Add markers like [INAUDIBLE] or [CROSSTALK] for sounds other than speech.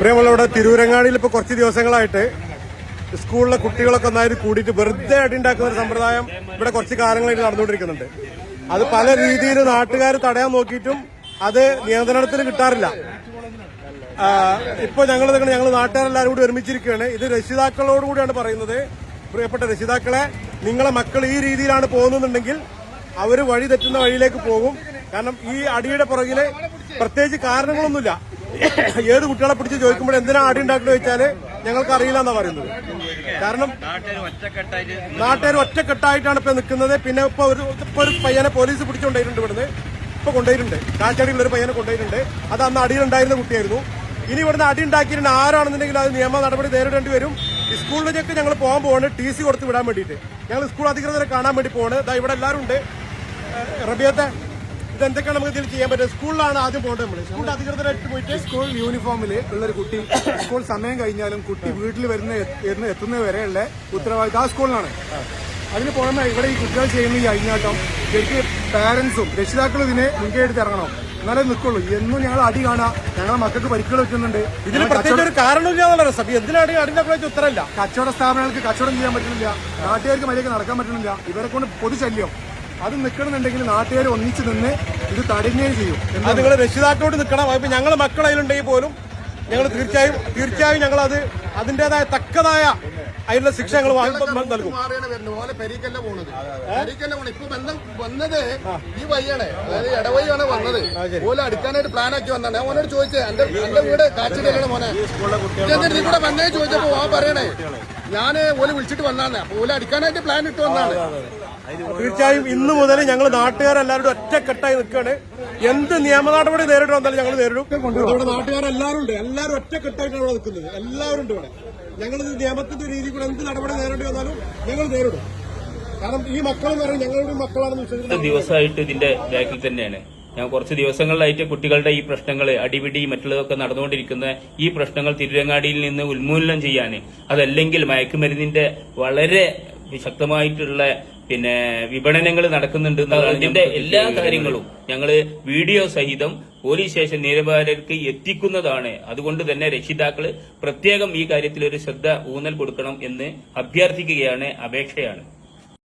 പ്രിയമുള്ളവിടെ തിരൂരങ്ങാടിയിൽ ഇപ്പൊ കുറച്ച് ദിവസങ്ങളായിട്ട് സ്കൂളിലെ കുട്ടികളൊക്കെ ഒന്നായിട്ട് കൂടിയിട്ട് വെറുതെ അടിണ്ടാക്കുന്ന ഒരു സമ്പ്രദായം ഇവിടെ കുറച്ച് കാലങ്ങളായിട്ട് നടന്നുകൊണ്ടിരിക്കുന്നുണ്ട്. അത് പല രീതിയിൽ നാട്ടുകാർ തടയാൻ നോക്കിയിട്ടും അത് നിയന്ത്രണത്തിൽ കിട്ടാറില്ല. ഇപ്പൊ ഞങ്ങൾ ഞങ്ങൾ നാട്ടുകാരെല്ലാവരും കൂടി ഒരുമിച്ചിരിക്കുകയാണ്. ഇത് രക്ഷിതാക്കളോട് കൂടിയാണ് പറയുന്നത്. പ്രിയപ്പെട്ട രക്ഷിതാക്കളെ നിങ്ങളെ മക്കൾ ഈ രീതിയിലാണ് പോകുന്നുണ്ടെങ്കിൽ അവർ വഴി തെറ്റുന്ന വഴിയിലേക്ക് പോകും. കാരണം ഈ അടിയുടെ പുറകിൽ പ്രത്യേകിച്ച് കാരണങ്ങളൊന്നുമില്ല. [COUGHS] ഏത് കുട്ടികളെ പിടിച്ച് ചോദിക്കുമ്പോൾ എന്തിനാ ആടി ഉണ്ടാക്കുന്നത് ചോദിച്ചാൽ ഞങ്ങൾക്ക് അറിയില്ല എന്നാ പറയുന്നത്. കാരണം നാട്ടുകാർ ഒറ്റക്കെട്ടായിട്ടാണ് ഇപ്പൊ നിൽക്കുന്നത്. പിന്നെ ഇപ്പൊ ഒരു ഇപ്പൊ ഒരു പയ്യനെ പോലീസ് പിടിച്ചുകൊണ്ടിട്ടുണ്ട് ഇവിടുന്ന്. ഇപ്പൊ കൊണ്ടുപോയിട്ടുണ്ട്. കാറ്റാടിയിൽ ഒരു പയ്യനെ കൊണ്ടുപോയിട്ടുണ്ട്. അത് അന്ന് അടിയിലുണ്ടായിരുന്ന കുട്ടിയായിരുന്നു. ഇനി ഇവിടുന്ന് അടി ഉണ്ടാക്കിയിട്ടുണ്ട് ആരാണെന്നുണ്ടെങ്കിൽ അത് നിയമ നടപടി നേരിടേണ്ടി വരും. സ്കൂളിലേക്ക് ഞങ്ങൾ പോകാൻ പോവാണ്. ടി സി കൊടുത്ത് വിടാൻ വേണ്ടിയിട്ട്. ഞങ്ങൾ സ്കൂൾ അധികൃതരെ കാണാൻ വേണ്ടി പോവാണ്. ഇവിടെ എല്ലാവരും ഉണ്ട്. റബിയത്തെ ഇത് എന്തൊക്കെയാണ് നമുക്ക് ഇതിൽ ചെയ്യാൻ പറ്റുക? സ്കൂളിലാണ് ആദ്യം പോകേണ്ടത് നമ്മൾ സ്കൂൾ അധികൃതരായിട്ട് പോയിട്ട് സ്കൂൾ യൂണിഫോമിൽ ഉള്ളൊരു കുട്ടി സ്കൂൾ സമയം കഴിഞ്ഞാലും കുട്ടി വീട്ടിൽ വരുന്ന എന്ന് എത്തുന്നത് വരെയുള്ള ഉത്തരവാദിത്തം ആ സ്കൂളിലാണ് അതിന് പുറമെ ഇവിടെ ഈ കുട്ടികൾ ചെയ്യുന്ന ഈ അഴിഞ്ഞാട്ടം ശരിക്കും പാരന്റ്സും രക്ഷിതാക്കളും ഇതിനെ മുൻകൈ എടുത്ത് ഇറങ്ങണം. എന്നാലേ നിൽക്കുള്ളൂ. എന്നും ഞങ്ങൾ അടി കാണാം ഞങ്ങളെ മക്കൾക്ക് പരിക്കുകൾ വെക്കുന്നുണ്ട്. ഇതിന് പ്രത്യേകിച്ച് ഒരു കാരണമില്ലാന്നുള്ള രസം. എന്തിനാണ് അടിന്റെ കുറിച്ച് ഉത്തരമില്ല കച്ചവട സ്ഥാപനങ്ങൾക്ക് കച്ചവടം ചെയ്യാൻ പറ്റുന്നില്ല. നാട്ടുകാർക്ക് മര്യാദയ്ക്ക് നടക്കാൻ പറ്റുന്നില്ല. ഇവരെ കൊണ്ട് പൊതുശല്യം. അത് നിൽക്കണമെന്നുണ്ടെങ്കിൽ നാട്ടുകാർ ഒന്നിച്ച് നിന്ന് ഇത് തടയുകയും ചെയ്യും. അത് നിങ്ങൾ രക്ഷിതാക്കളോട് നിൽക്കണം. ഇപ്പൊ ഞങ്ങൾ മക്കൾ അതിലുണ്ടെങ്കിൽ പോലും ഞങ്ങൾ തീർച്ചയായും തീർച്ചയായും ഞങ്ങൾ അത് അതിന്റെതായ തക്കതായ അതിനുള്ള ശിക്ഷ ഞങ്ങൾ നൽകും. മാറിയാണ് വരുന്നത്. പോണത്. പെരീക്കല്ല പോണത്. ഇപ്പൊ ബന്ധം വന്നത് ഈ വയ്യാണ് അതായത് ഇടവഴിയാണ് വന്നത്. ഓല അടുക്കാനായിട്ട് പ്ലാൻ ആക്കി വന്നാണ് ഞാൻ ഓനോട് ചോദിച്ചേ എന്റെ എന്റെ വീട് കാച്ചിലാണ് മോനെ. എന്നിട്ട് കൂടെ വന്നേ ചോദിച്ചപ്പോ ആ പറയണേ ഞാൻ ഓല വിളിച്ചിട്ട് വന്നാണ് അപ്പൊ ഓല അടിക്കാനായിട്ട് പ്ലാൻ ഇട്ട് വന്നാണ്. തീർച്ചയായും ഇന്ന് മുതൽ ഞങ്ങൾ നാട്ടുകാരെല്ലാവരും ഒറ്റക്കെട്ടായി നിൽക്കുകയാണ്. എന്ത് നിയമ നടപടി നേരിട്ട് വന്നാലും ഞങ്ങൾ നേരിടും. ഇവിടെ നാട്ടുകാരെല്ലാവരും ഉണ്ട്. എല്ലാവരും ഒറ്റക്കെട്ടായിട്ടാണ് ഇവിടെ നിൽക്കുന്നത്. എല്ലാവരും ഉണ്ട് ഇവിടെ. ഞങ്ങൾ നിയമത്തിന്റെ രീതി കൂടെ എന്ത് നടപടി നേരിട്ട് വന്നാലും ഞങ്ങൾ നേരിടും. കാരണം ഈ മക്കളെന്ന് പറയുന്നത് ഞങ്ങളുടെ മക്കളാണെന്ന് വിശ്വസിക്കുന്നത് ദിവസമായിട്ട് ഇതിന്റെ ബാക്കിൽ തന്നെയാണ്. ഞാൻ കുറച്ച് ദിവസങ്ങളിലായിട്ട് കുട്ടികളുടെ ഈ പ്രശ്നങ്ങൾ അടിപിടി മറ്റുള്ളതൊക്കെ നടന്നുകൊണ്ടിരിക്കുന്ന ഈ പ്രശ്നങ്ങൾ തിരുരങ്ങാടിയിൽ നിന്ന് ഉന്മൂലനം ചെയ്യാൻ അതല്ലെങ്കിൽ മയക്കുമരുന്നിന്റെ വളരെ ശക്തമായിട്ടുള്ള പിന്നെ വിപണനങ്ങൾ നടക്കുന്നുണ്ട് ഇതിന്റെ എല്ലാ കാര്യങ്ങളും ഞങ്ങൾ വീഡിയോ സഹിതം പോലീസ് സ്റ്റേഷൻ നിരപാലർക്ക് എത്തിക്കുന്നതാണ്. അതുകൊണ്ട് തന്നെ രക്ഷിതാക്കൾ പ്രത്യേകം ഈ കാര്യത്തിൽ ഒരു ശ്രദ്ധ ഊന്നൽ കൊടുക്കണം എന്ന് അഭ്യർത്ഥിക്കുകയാണ് അപേക്ഷയാണ്.